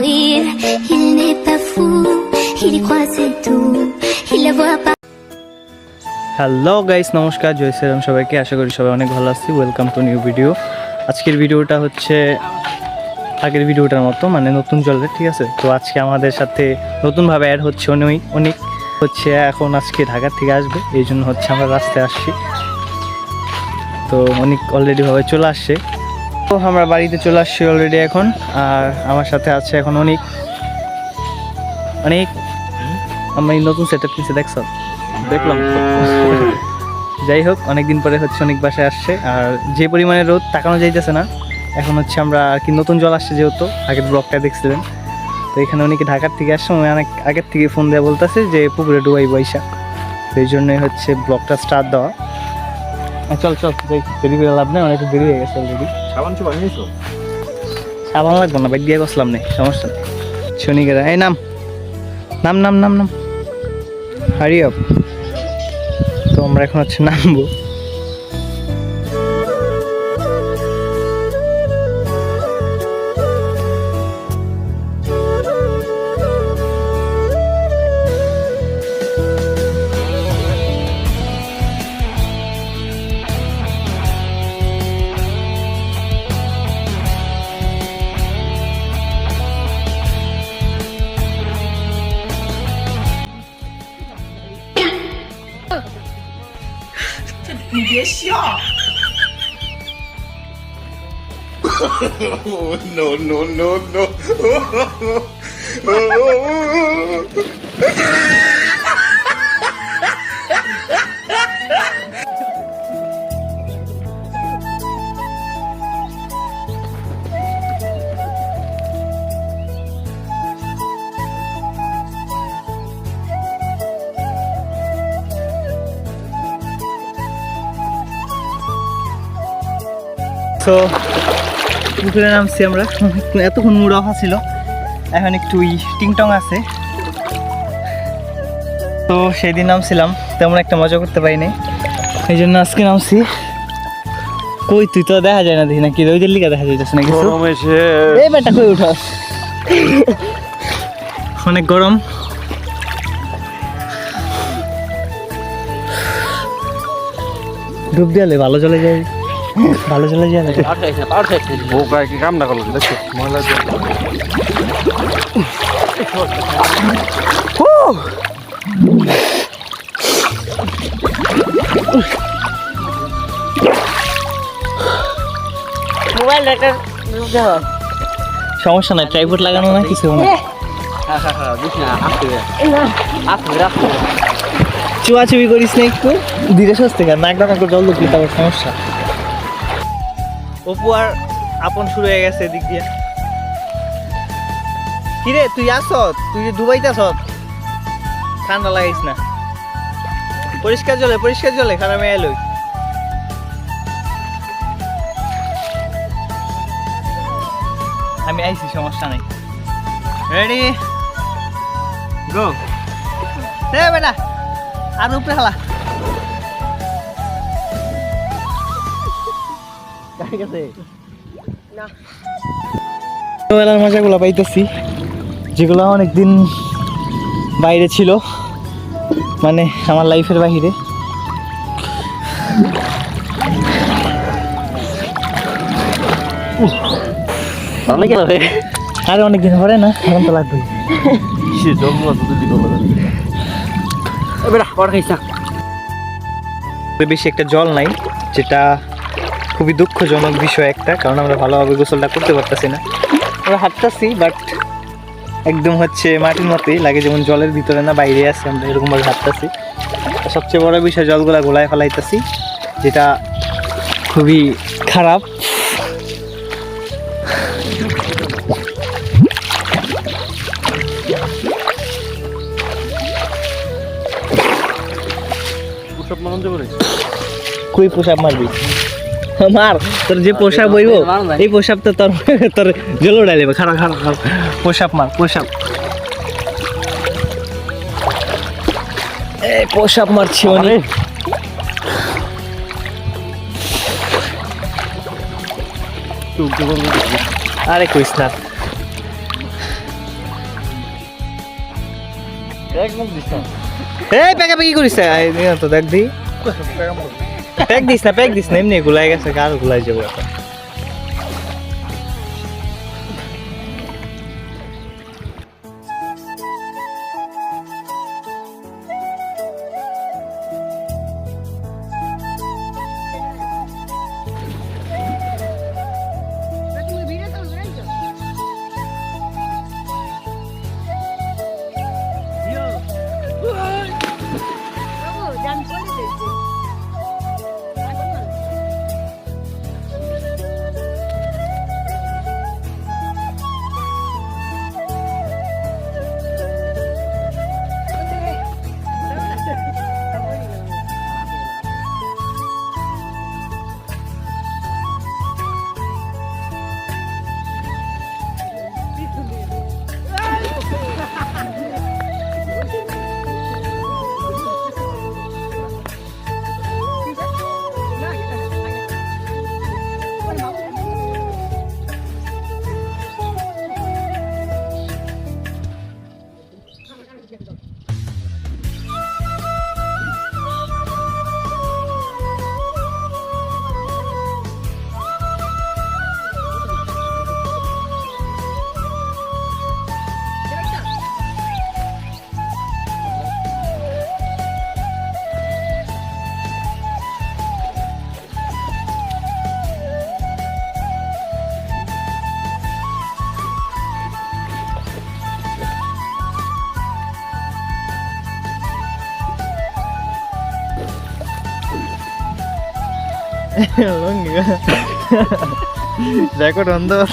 rire. Il n'est pas fou, il croit c'est tout. Il la voit pas. Hello guys নমস্কার জয় শ্রীরাম সবাইকে আশা করি সবাই অনেক ভালো আছি ওয়েলকাম টু নিউ ভিডিও আজকের ভিডিওটা হচ্ছে আগের ভিডিওটার মতো মানে নতুন চলবে ঠিক আছে তো আজকে আমাদের সাথে নতুনভাবে অ্যাড হচ্ছে অনেক অনেক হচ্ছে এখন আজকে ঢাকা থেকে আসবে এই জন্য হচ্ছে আমরা রাস্তায় আসছি তো অনেক অলরেডিভাবে চলে আসছে তো আমরা বাড়িতে চলে আসছি অলরেডি এখন আর আমার সাথে আছে এখন অনেক। অনেক আমরা এই নতুন সেট আপ কিনছে দেখছ? দেখলাম। যাই হোক অনেকদিন পরে হচ্ছে অনেক বাসায় আসছে আর যে পরিমাণে রোদ তাকানো যাইতেছে না এখন হচ্ছে আমরা আর কি নতুন জল আসছে যেহেতু আগের ব্লকটা দেখছিলেন। তো এখানে অনেকে ঢাকার থেকে আসছে আমি অনেক আগের থেকে ফোন দেওয়া বলতেছে যে পুকুরে ডুবাই বৈশা। তো এই জন্যই হচ্ছে ব্লকটা স্টার্ট দেওয়া। চল চল যাই দেরি করে লাভ নেই অনেক দেরি হয়ে গেছে অলরেডি সাবান লাগবে না বাইক দিয়ে বসলাম নেই সমস্যা নেই। শনিকেরা এই নাম। নাম নাম নাম নাম। হারি আপ তো আমরা এখন হচ্ছে নামবো। No, no, no, no. তো পুকুরে নামছি আমরা। এতক্ষণ মুড অফ ছিল এখন একটু টিংটং আছে। তো সেই দিন নামছিলাম। তেমন একটা মজা করতে পারিনি। এই জন্য আজকে নামছি। কই তুই তো দেখা যায় না দেখি নাকি? ওই দিল্লিকা দেখা যাইতেছে না কিছু? এই বেটা কই উঠাস অনেক গরম। ডুব দিয়ালে ভালো চলে যায়। ভালো চলে যায় বোকায় কি কাম না করল দেখছ ময়লা দিয়ে সমস্যা নাই ট্রাইপড লাগানো না কিছু? না চুয়াচুবি করিস না একটু। ধীরে সস্তে নাক ডাকা জল তারপর সমস্যা। অপু আর আপন শুরু হয়ে গেছে এদিক দিয়ে। কিরে, তুই আসত? তুই দুবাইতে আসত? ঠান্ডা লাগাইস না। পরিষ্কার জলে পরিষ্কার জলে খারাপ এলোই আমি আইছি, সমস্যা নাই। রেডি গো রে বেটা, আর উপরে খেলা ঠিক আছে ছোটবেলার মজাগুলো পাইতেছি যেগুলো অনেকদিন বাইরে ছিল মানে আমার লাইফের বাহিরে। আর অনেকদিন পরে না এখন তো লাগবে। বেশি একটা জল নাই যেটা খুবই দুঃখজনক বিষয় একটা কারণ আমরা ভালোভাবে গোসলটা করতে পারতেছি না। আমরা হাঁটতেছি বাট একদম হচ্ছে মাটির মতোই লাগে যেমন জলের ভিতরে না বাইরে আছে আমরা এরকমভাবে হাঁটতেছি। সবচেয়ে বড় বিষয় জলগুলা গোলায় ফেলাইতেছি যেটা খুবই খারাপ। কই পোশাক মারবি। মার তোর যে পোশাক বইব এই পোশাক তো তোর তোর জল উড়াইলে খারাপ খারাপ খারাপ পোশাক মার পোশাক। এই পোশাক মারছি পারবে আরে। কইস না। এই প্যাকা প্যাকি করিস দেখ দি। প্যাক দিস না প্যাক দিস না এমনি গুলাই গেছে কার গুলাই যাব এখন longo. Ya cuando ando.